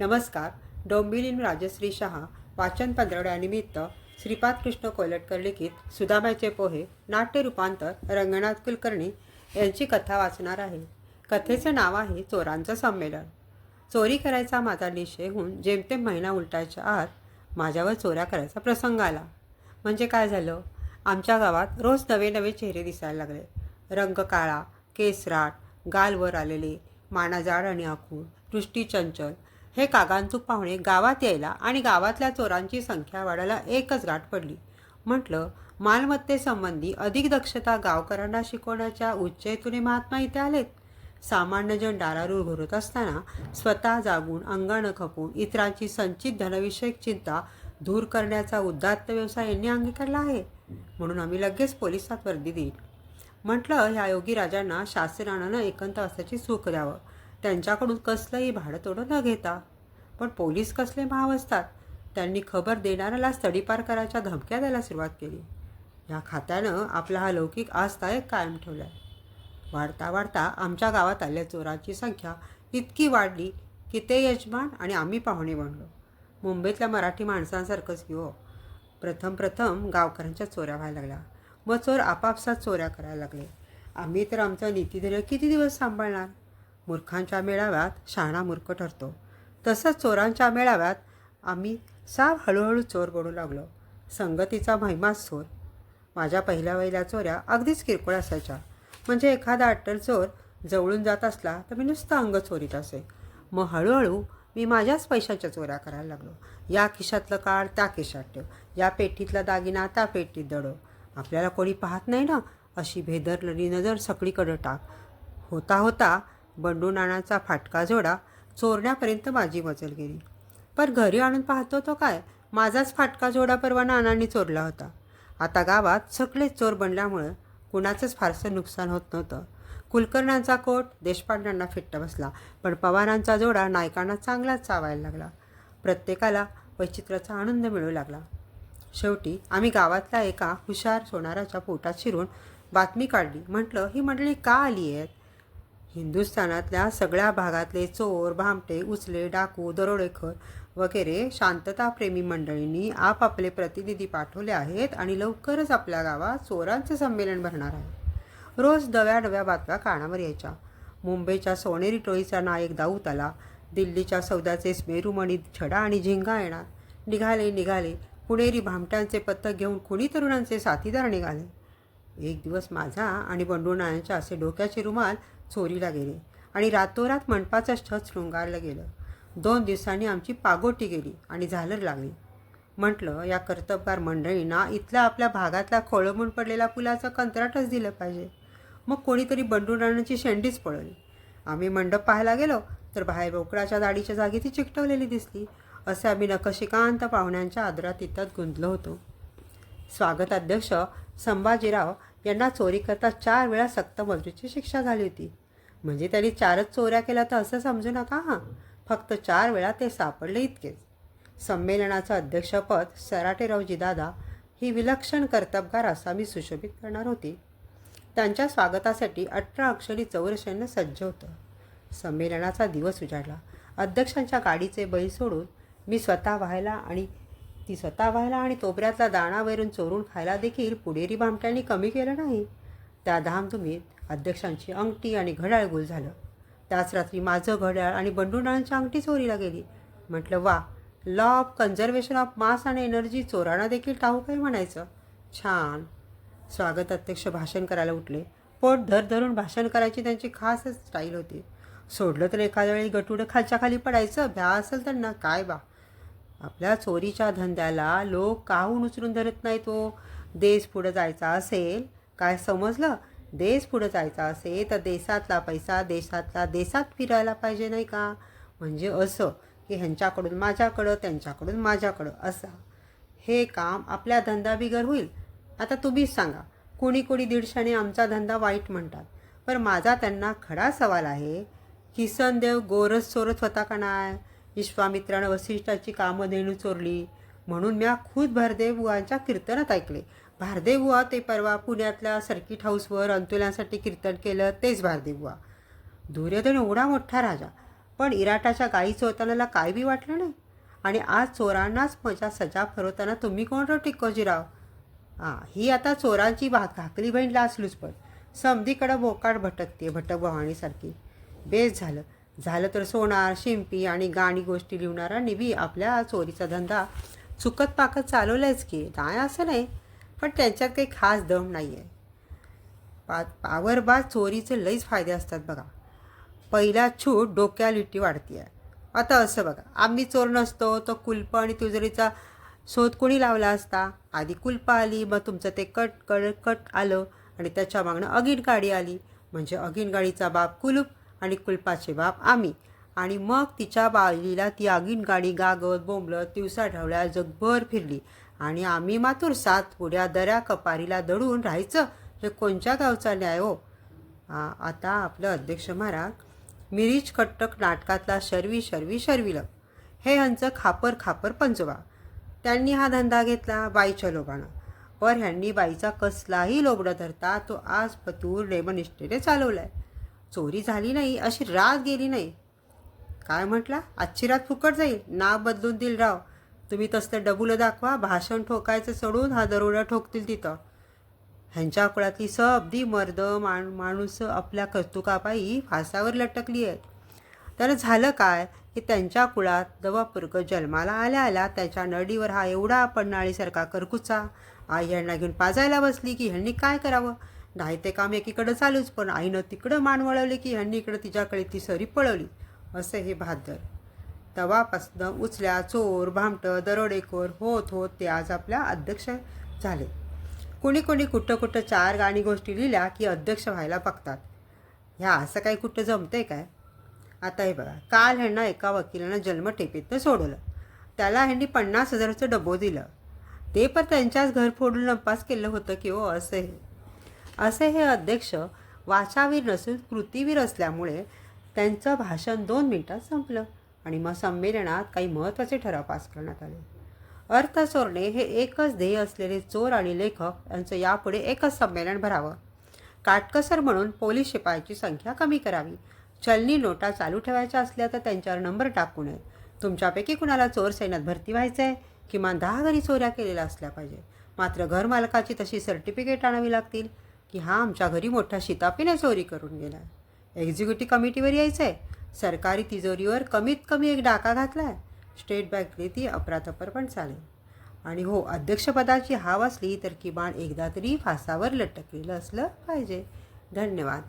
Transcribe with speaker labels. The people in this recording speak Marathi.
Speaker 1: नमस्कार. डोंबिलीन राजश्री शहा वाचन पंधरवड्यानिमित्त श्रीपाद कृष्ण कोलटकर लिखित सुदामाचे पोहे नाट्य रूपांतर रंगनाथ कुलकर्णी यांची कथा वाचणार आहे. कथेचं नाव आहे चोरांचं संमेलन. चोरी करायचा माझा निश्चय होऊन जेमतेम महिना उलटायच्या आत माझ्यावर चोऱ्या करायचा प्रसंग आला. म्हणजे काय झालं? आमच्या गावात रोज नवे नवे चेहरे दिसायला लागले. रंग काळा केसराट गालवर आलेले माना जाड आणि आखूड दृष्टी चंचल हे कागांतूक पाहुणे गावात यायला आणि गावातल्या चोरांची संख्या वाढायला एकच गाठ पडली. म्हटलं मालमत्तेसंबंधी अधिक दक्षता गावकऱ्यांना शिकवण्याच्या उच्च हेतूने महात्मा इथे आलेत. सामान्य जण दारारूर घुरत असताना स्वतः जागून अंगानं खपून इतरांची संचित धनविषयक चिंता दूर करण्याचा उदात्त व्यवसाय यांनी अंगीकारला आहे. म्हणून आम्ही लगेच पोलिसात वर्दी देईल म्हटलं ह्या योगी राजांना शासनानं असल्याची सुख द्यावं. त्यांच्याकडून कसलंही भाडं न घेता. पण पोलीस कसले भाव असतात? त्यांनी खबर देणाऱ्याला तडीपार करायच्या धमक्या द्यायला सुरुवात केली. ह्या खात्यानं आपला हा लौकिक आस्थायक कायम ठेवला आहे वाढता वाढता आमच्या गावात आलेल्या चोरांची संख्या इतकी वाढली की ते यजमान आणि आम्ही पाहुणे बनलो. मुंबईतल्या मराठी माणसांसारखंच की हो. प्रथम प्रथम गावकऱ्यांच्या चोऱ्या व्हायला लागल्या मग चोर आपापसात चोऱ्या करायला लागले. आम्ही तर आमचं नीतीधैर्य किती दिवस सांभाळणार? मूर्खांच्या मेळाव्यात शहाणा मूर्ख ठरतो. तसंच चोरांच्या मेळाव्यात आम्ही साव हळूहळू चोर बनू लागलो. संगतीचा महिमाच चोर माझ्या पहिल्या वहिल्या चोऱ्या अगदीच किरकोळ असायच्या. म्हणजे एखादा अट्टल चोर जवळून जात असला तर मी नुसतं अंग चोरीत असे. मग हळूहळू मी माझ्याच पैशाच्या चोऱ्या करायला लागलो. या खिशातलं काढ त्या खिशात ठेव. या पेटीतला दागिना त्या पेटीत दडव. आपल्याला कोणी पाहत नाही ना? अशी भेदरलेली नजर सगळीकडं टाक. होता होता बंडूनानाचा फाटका जोडा चोरण्यापर्यंत माझी मजल गेली. पण घरी आणून पाहतो तो काय? माझाच फाटका जोडा परवा नानांनी चोरला होता. आता गावात सगळेच चोर बनल्यामुळं कुणाचंच फारसं नुकसान होत नव्हतं. कुलकर्णांचा कोट देशपांड्यांना फिट्ट बसला पण पवारांचा जोडा नायकांना चांगलाच चावायला लागला. प्रत्येकाला वैचित्र्याचा आनंद मिळू लागला. शेवटी आम्ही गावातल्या एका हुशार सोनाराच्या पोटात शिरून बातमी काढली. म्हटलं ही मंडळी का आली आहेत? हिंदुस्थानातल्या सगळ्या भागातले चोर भामटे उचले डाकू दरोडेखोर वगैरे शांतताप्रेमी मंडळींनी आपापले प्रतिनिधी पाठवले आहेत आणि लवकरच आपल्या गावात चोरांचं संमेलन भरणार आहे. रोज डव्या डव्या बातम्या कानावर यायच्या. मुंबईच्या सोनेरी टोळीचा नायक दाऊत आला. दिल्लीच्या सौदाचे स्मेरुमणी छडा आणि झिंगा येणार. निघाले निघाले. पुणेरी भामट्यांचे पथक घेऊन कुणी तरुणांचे साथीदार निघाले? एक दिवस माझा आणि बंडू नायांच्या असे डोक्याचे रुमाल चोरीला गेले आणि रातोरात मंडपाचं छत शृंगारलं गेलं. दोन दिवसांनी आमची पागोटी गेली आणि झालर लागली. म्हटलं या कर्तबगार मंडळींना इथल्या आपल्या भागातल्या खोळंबून पडलेला पुलाचं कंत्राटच दिलं पाहिजे. मग कोणीतरी बंडू नाण्याची शेंडीच पळवली आम्ही मंडप पाहायला गेलो तर बाहेर बोकडाच्या दाढीच्या जागी ती चिकटवलेली दिसली. असे आम्ही नकशिकांत पाहुण्यांच्या आदरातिथ्यात गुंतलो होतो. स्वागत अध्यक्ष संभाजीराव यांना चोरी करता चार वेळा सक्त मजुरीची शिक्षा झाली होती. म्हणजे त्यांनी चारच चोऱ्या केल्या तर असं समजू नका हां. फक्त चार वेळा ते सापडले इतकेच. संमेलनाचं अध्यक्षपद सराटेरावजी दादा ही विलक्षण कर्तबगार आसामी सुशोभित करणार होती. त्यांच्या स्वागतासाठी अठरा अक्षरी चौरसैन्य सज्ज होतं. संमेलनाचा दिवस उजाडला. अध्यक्षांच्या गाडीचे बैल सोडून मी स्वतः व्हायला आणि ती स्वतः व्हायला आणि तोबऱ्यातला दाणा वैरून चोरून खायला देखील पुणेरी भामट्यांनी कमी केलं नाही. त्या धामधुमीत अध्यक्षांची अंगठी आणि घड्याळ गुल झालं. त्याच रात्री माझं घड्याळ आणि बंडूडाळांची अंगठी चोरीला गेली. म्हटलं वा law of conservation of mass आणि एनर्जी चोरांना देखील टाहू काय म्हणायचं? छान. स्वागत अध्यक्ष भाषण करायला उठले. पोट धर धरून भाषण करायची त्यांची खासच स्टाईल होती. सोडलं तर एखाद्या वेळी गटुडं खालच्या खाली पडायचं? भ्या असेल त्यांना. काय बा? आपल्या चोरीच्या धंद्याला लोक काहून उचलून धरत नाही तो हो? देश पुढं जायचा असेल काय समजलं? देश पुढं जायचा असेल तर देशातला पैसा देशातला देशात फिरायला पाहिजे नाही का? म्हणजे असं की ह्यांच्याकडून माझ्याकडं त्यांच्याकडून माझ्याकडं असा. हे काम आपल्या धंदा बिगर होईल. आता तुम्हीच सांगा कोणी कोणी दीडशाने आमचा धंदा वाईट म्हणतात. पण माझा त्यांना खडा सवाल आहे किसनदेव गोरस चोरत होता का नाही विश्वामित्रानं वसिष्ठाची कामं देणू चोरली. म्हणून म्या खुद भारदेवबुवांच्या कीर्तनात ऐकले. भारदेव बुवा ते परवा पुण्यातल्या सर्किट हाऊसवर अंतुल्यांसाठी कीर्तन केलं तेच भारदेव बुवा. दुर्योधन एवढा मोठा राजा पण इराटाच्या गाई चोरतानाला काय बी वाटलं नाही? आणि आज चोरांनाच मजा सजा फरवताना तुम्ही कोण रो टिक्कोजीराव हां ही आता चोरांची भा धाकली बहीण लाचलूच पण समधीकडं बोकाड भटकते भटक भवानीसारखी बेस झालं. झालं तर सोनार शिंपी आणि गाणी गोष्टी लिहणारा बी आपल्या चोरीचा धंदा चुकत पाकत चालवलायच की नाही असं नाही. पण त्यांच्यात काही खास दम नाही आहे पा पावरबाज चोरीचे लईच फायदे असतात बघा. पहिला छूट डोक्या लिट्टी वाढती आहे आता असं बघा आम्ही चोर नसतो तो कुल्प आणि तुजरीचा शोध कोणी लावला असता? आधी कुल्प आली मग तुमचं ते कट कट कट आलं आणि त्याच्या मागणं अगीन गाडी आली. म्हणजे अगीन गाडीचा बाप कुलूप आणि कुलपाचे बाप आम्ही. आणि मग तिच्या बाईला ती आगीन गाडी गागत बोंबलत दिवसा ढवळ्या जगभर फिरली. आणि आम्ही मातूर सात पुढ्या दऱ्या कपारीला दडून राहायचं हे कोणत्या गावचा न्याय हो? आता आपलं अध्यक्ष महाराज मिरीच कट्टक नाटकातला शर्वी शर्वी शर्विलं. हे ह्यांचं खापर खापर पंचवा त्यांनी हा धंदा घेतला बाईच्या लोबानं पर ह्यांनी बाईचा कसलाही लोबडं धरता तो आज पतूर नेमनिष्ठेने आहे चोरी झाली नाही अशी रात गेली नाही. काय म्हटला? आजची रात फुकट जाईल. नाव बदलून दिल राव. तुम्ही तसलं डबुलं दाखवा. भाषण ठोकायचं सोडून हा दरोडा ठोकतील तिथं. ह्यांच्या कुळातली सबदी मर्द माण माणूस आपल्या कर्तुकापायी फासावर लटकली आहेत. तर झालं काय? की त्यांच्या कुळात दवापुर्ग जन्माला आल्या आल्या त्याच्या नडीवर हा एवढा पन्हाळीसारखा करकुचा. आई ह्यांना घेऊन पाजायला बसली की ह्यांनी काय करावं? नाही ते काम एकीकडं चालूच पण आईनं तिकडं मान वळवली की ह्यांनी इकडं तिच्याकडे ती सरी पळवली असं हे भादर तवापासनं उचल्या चोर भामटं दरोडेखोर होत होत ते आज आपल्या अध्यक्ष झाले. कोणी कोणी कुठं कुठं चार गाणी गोष्टी लिहिल्या की अध्यक्ष व्हायला बघतात. ह्या असं काही कुठं जमतंय काय? आता हे बघा काल ह्यांना एका वकिलानं जन्मठेपेतनं सोडवलं. त्याला ह्यांनी पन्नास हजाराचं डबो दिलं. ते पण त्यांच्याच घर फोडून नपास केलं होतं की हो असं हे. असे हे अध्यक्ष वाचावीर नसून कृतीवीर असल्यामुळे त्यांचं भाषण दोन मिनिटात संपलं आणि मग संमेलनात काही महत्त्वाचे ठराव पास करण्यात आले. अर्थ चोरणे हे एकच ध्येय असलेले चोर आणि लेखक यांचं यापुढे एकच संमेलन भरावं. काटकसर म्हणून पोलीस शिपायाची संख्या कमी करावी. चलनी नोटा चालू ठेवायच्या असल्या तर त्यांच्यावर नंबर टाकू नये तुमच्यापैकी कुणाला चोर सैन्यात भरती व्हायचं आहे किमान दहा घरी चोऱ्या केलेल्या असल्या पाहिजे मात्र घरमालकाची तशी सर्टिफिकेट आणावी लागतील. की हा आमच्या घरी मोठा शितापीने चोरी करून गेला एक्झिक्युटिव्ह कमिटीवर यायचं आहे सरकारी तिजोरीवर कमीत कमी एक डाका घातला आहे स्टेट बँकने ती अपरातपर पण चालेल. आणि हो अध्यक्षपदाची हाव असली तर किमान एकदा तरी फासावर लटकलेलं असलं पाहिजे. धन्यवाद.